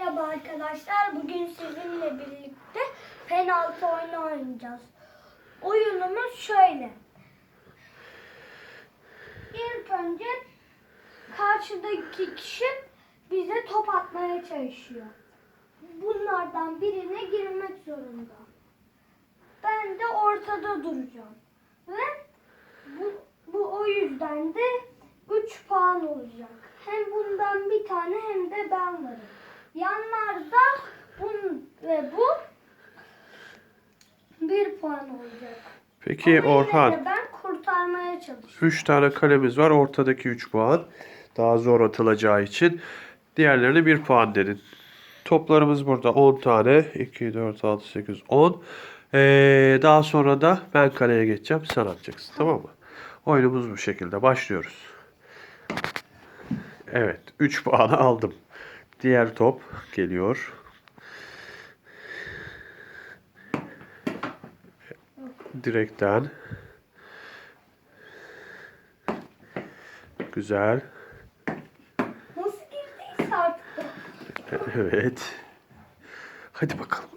Merhaba arkadaşlar. Bugün sizinle birlikte penaltı oyunu oynayacağız. Oyunumuz şöyle. İlk önce karşıdaki kişi bize top atmaya çalışıyor. Bunlardan birine girmek zorunda. Ben de ortada duracağım. Ve bu, bu o yüzden de 3 puan olacak. Hem bundan bir tane hem de ben varım. Yanlarda bun ve bu bir puan olacak. Peki Ama Orhan, ben kurtarmaya çalışıyorum. 3 tane kalemiz var. Ortadaki 3 puan. Daha zor atılacağı için. Diğerlerine 1 puan dedin. Toplarımız burada 10 tane. 2, 4, 6, 8, 10. Ee, daha sonra da ben kaleye geçeceğim. Sen atacaksın. Tamam mı? Oyunumuz bu şekilde. Başlıyoruz. Evet. 3 puanı aldım. Diğer top geliyor. Direkten. Güzel. Nasıl girdiyse artık. Evet. Hadi bakalım.